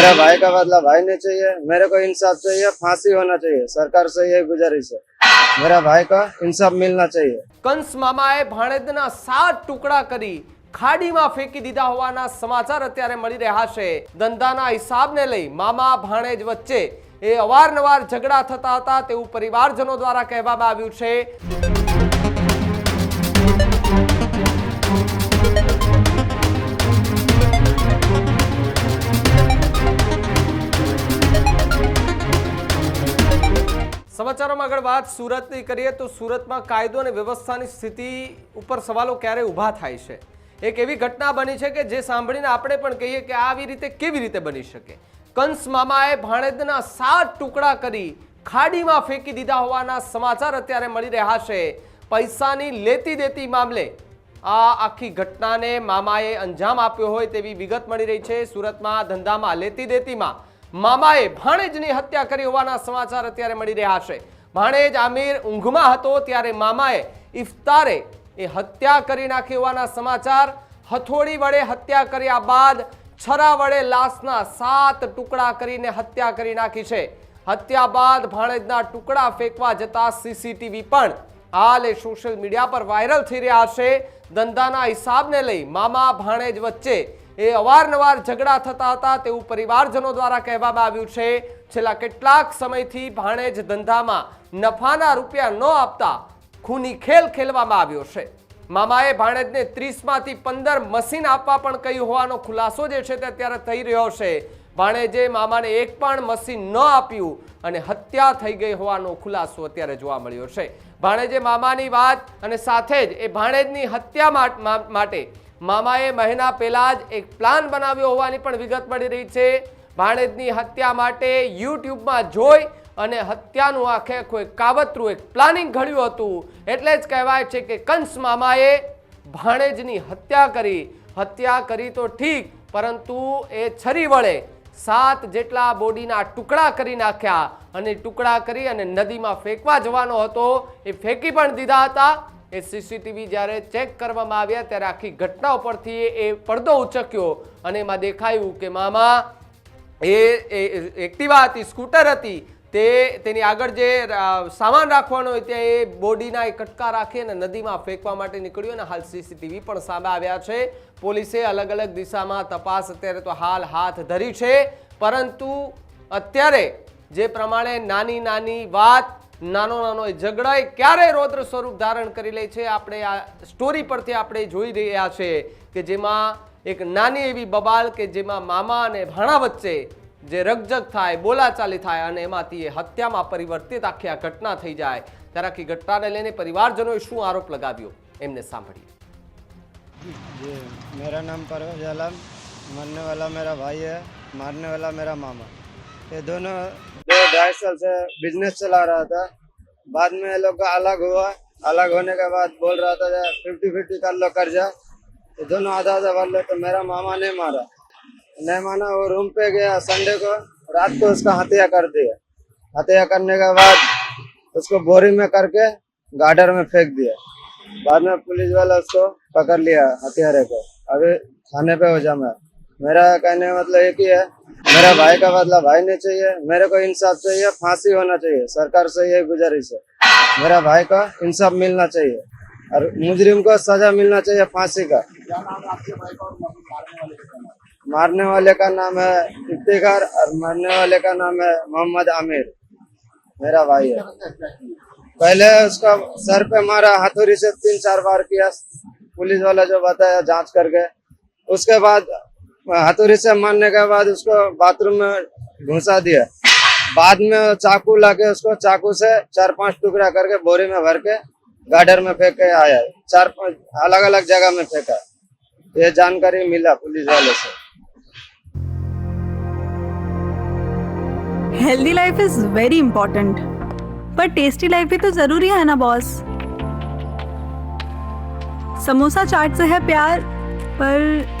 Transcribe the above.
मेरा भाई का बदला भाई ने चाहिए मेरे को इंसाफ चाहिए फांसी होना चाहिए सरकार से ये गुजारिश है मेरा भाई का इंसाफ मिलना चाहिए કંસ મામાએ ભાણેજના સાત ટુકડા કરી ખાડીમાં ફેંકી દીધા હોવાના સમાચાર અત્યારે મળી રહ્યા છે ધંધાના હિસાબને લઈ મામા ભાણેજ વચ્ચે એ અવારનવાર ઝઘડા થતા હતા તેવું પરિવારજનો દ્વારા કહેવામાં આવ્યું છે સમાચારોમાં આગળ વાત સુરતની કરીએ તો સુરતમાં કાયદો અને વ્યવસ્થાની સ્થિતિ ઉપર સવાલો ક્યારે ઊભા થાય છે? એક એવી ઘટના બની છે કે જે સાંભળીને આપણે પણ કહીએ કે આવી રીતે કેવી રીતે બની શકે? કંસ મામાએ ભાણેજના સાત ટુકડા કરી ખાડીમાં ફેંકી દીધા હોવાના સમાચાર અત્યારે મળી રહ્યા છે. પૈસાની લેતી દેતી મામલે આ આખી ઘટનાને મામાએ અંજામ આપ્યો હોય તેવી વિગત મળી રહી છે. સુરતમાં ધંધામાં લેતી દેતીમાં મામાએ ભાણેજની હત્યા કરી હોવાના સમાચાર અત્યારે મળી રહ્યા છે. ભાણેજ આમિર ઊંઘમાં હતો ત્યારે મામાએ ઇફતારે એ હત્યા કરી નાખી હોવાના સમાચાર. હથોડી વડે હત્યા કર્યા બાદ છરા વડે લાશના સાત ટુકડા કરીને હત્યા કરી નાખી છે. હત્યા બાદ ભાણેજના ટુકડા ફેંકવા જતા સીસીટીવી પણ હાલ એ સોશિયલ મીડિયા પર વાયરલ થઈ રહ્યા છે. ધંધાના હિસાબને લઈ મામા ભાણેજ વચ્ચે એ અવારનવાર ઝઘડા થતા હતા તેવું પરિવારજનો દ્વારા કહેવામાં આવ્યું છે. છેલ્લા કેટલાક સમયથી ભાણેજ ધંધામાં નફાના રૂપિયા ન આપતા ખૂની ખેલ ખેલવામાં આવ્યો છે. મામાએ ભાણેજને ત્રીસમાંથી પંદર મશીન આપવા પણ કહ્યું હોવાનો ખુલાસો જે છે તે અત્યારે થઈ રહ્યો છે. ભાણેજે મામાને એક પણ મશીન ન આપ્યું અને હત્યા થઈ ગઈ હોવાનો ખુલાસો અત્યારે જોવા મળ્યો છે. ભાણેજે મામાની વાત અને સાથે જ એ ભાણેજની હત્યા માટે મામાએ મહિના પહેલાં જ એક પ્લાન બનાવ્યો હોવાની પણ વિગત મળી રહી છે. ભાણેજની હત્યા માટે યુટ્યુબમાં જોઈ અને હત્યાનું આખે કોઈ કાવતરું એક પ્લાનિંગ ઘડ્યું હતું. એટલે જ કહેવાય છે કે કંસ મામાએ ભાણેજની હત્યા કરી. હત્યા કરી તો ઠીક, પરંતુ એ છરી વડે સાત જેટલા બોડીના ટુકડા કરી નાખ્યા. અને ટુકડા કરી અને નદીમાં ફેંકવા જવાનો હતો. એ ફેંકી પણ દીધા હતા. એ સીસીટીવી જ્યારે ચેક કરવામાં આવ્યા ત્યારે આખી ઘટના ઉપરથી એ પડદો ઉચક્યો અને એમાં દેખાયું કે મામા એ એક્ટિવા હતી, સ્કૂટર હતી. તે તેની આગળ જે સામાન રાખવાનો હોય ત્યાં એ બોડીના એ કટકા રાખી અને નદીમાં ફેંકવા માટે નીકળ્યો અને હાલ સીસીટીવી પણ સામે આવ્યા છે. પોલીસે અલગ અલગ દિશામાં તપાસ અત્યારે તો હાલ હાથ ધરી છે. પરંતુ અત્યારે જે પ્રમાણે નાની નાની વાત નાનો નાનો એ ઝઘડા એ ક્યારે રૌદ્ર સ્વરૂપ ધારણ કરી લે છે આપણે આ સ્ટોરી પરથી આપણે જોઈ રહ્યા છે કે જેમાં એક નાની એવી બબાલ કે જેમાં મામા અને ભાણા વચ્ચે જે રકજક થાય બોલાચાલી થાય અને એમાંથી એ હત્યામાં પરિવર્તિત આખી આ ઘટના થઈ જાય ત્યારે આખી ઘટનાને લઈને પરિવારજનોએ શું આરોપ લગાવ્યો એમને સાંભળીએ जी मेरा नाम परवेज आलम मरने वाला मेरा भाई है मारने वाला मेरा मामा ये दोनों दो ढाई साल से बिज़नेस चला रहा था। बाद में लोग का अलग हुआ। अलग होने के बाद बोल रहा था फिफ्टी फिफ्टी कर लो कर्जा। तो दोनों आधा आधा भर लो तो मेरा मामा ने मारा। नहीं माना, वो रूम पे गया संडे को। रात को उसका हत्या कर दिया। हत्या करने के बाद उसको बोरी में करके गार्डर में फेंक दिया। बाद में पुलिस वाला उसको पकड़ लिया हथियारे को। अभी थाने पे हो है। मेरा कहने का मतलब एक ही है, मेरा भाई का बदला भाई ने चाहिए, मेरे को इंसाफ चाहिए, फांसी होना चाहिए, सरकार से ये गुजारिश है। मेरा भाई का इंसाफ मिलना चाहिए, और मुजरिम को सजा मिलना चाहिए फांसी का। मारने वाले का नाम है इफ्तिकार और मरने वाले का नाम है मोहम्मद आमिर। मेरा भाई है। पहले उसका सर पे मारा, हथौड़ी से तीन चार बार किया, पुलिस वाला जो बताया जाँच करके। उसके बाद हथौड़ी से मारने के बाद उसको बाथरूम में घुसा दिया। बाद में चाकू लाके उसको चाकू से चार पाँच टुकड़ा करके बोरी में भर के गार्डर में फेंक के आया। चार पाँच अलग अलग जगह में फेंका। ये जानकारी मिला पुलिस वाले से। Healthy life is very important पर टेस्टी लाइफ भी तो ज़रूरी है ना बॉस समोसा चाट से है प्यार, पर